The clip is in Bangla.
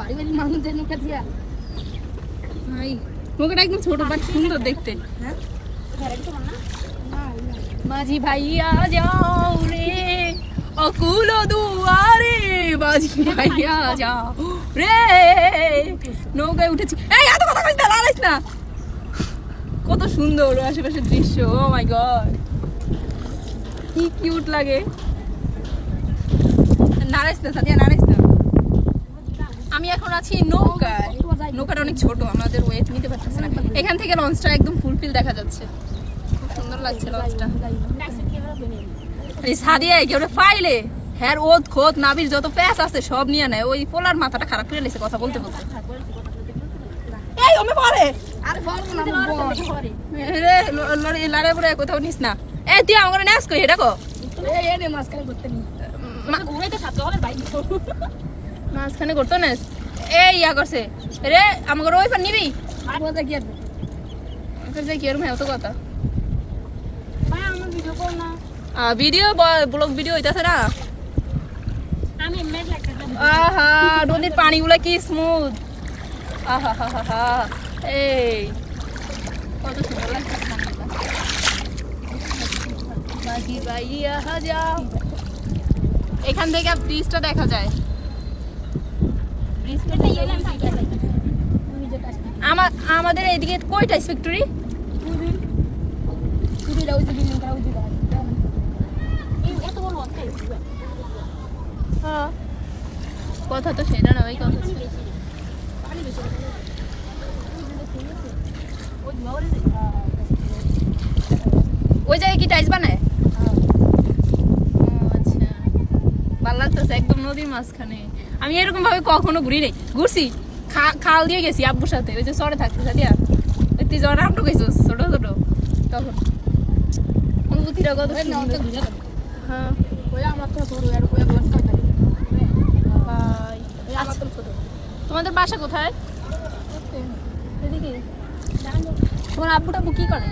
বাড়ি বাড়ি মানুষদের নৌকা দিয়া ভাই নৌকাটা একদম ছোট বাট সুন্দর দেখতে। হ্যাঁ? মাঝি ভাইয়া যাও রে অকুল দুয়ারে মাঝি ভাইয়া যাও রে। নৌকায় উঠেছি। এই এত কথা কইস না না। কত সুন্দর আশেপাশের দৃশ্য ও মাই গড। কি কিউট লাগে। নাড়াইস না সাদিয়া নাড়াইস না। আমি এখন আছি নৌকায়। নৌকাটা অনেক ছোট আমাদের ওয়েট নিতে পারতেছে না। এখান থেকে লঞ্চটা একদম ফুলফিল দেখা যাচ্ছে। খুব সুন্দর লাগছে লঞ্চটা। এই সাদিয়া কেউ ফাইলে। হ্যাঁ ওদ খোদ নাবির যত আছে সব নিয়ে নেয়। ওই পোলার মাথাটা খারাপ করে লেছে কথা বলতে বলতে। এই পরে কোথাও নিস না। এই তুই আমার নাচ এটা কো এই মাঝখানে করতো না? এই ইয়া করছে। রে, আমাকে ওই পার নিবি? আর হ্যাঁ ভিডিও ভিডিও কি স্মুথ আহা হা হা হা এই। কত সুন্দর লাগছে। পানিগুলো। বাগি বাইয়া যাও এখান থেকে ব্রিজটা দেখা যায়। এত বড় হচ্ছে হ্যাঁ। কথা তো সেটা না কথা ওই মাওরে ওই জায়গায় কি টাইস বানায়? একদম নদীর মাঝখানে। আমি এরকম ভাবে কখনো ঘুরি নাই ঘুরছি খাল দিয়ে গেছি আব্বুর সাথে। ওই যে চরে থাকতে সাথিয়া তুই জ্বর আমটা গেছিস ছোট ছোট। তখন। অনুভূতিটা কত হ্যাঁ। তোমাদের বাসা কোথায়? তোমার আব্বু টাব্বু কি করি।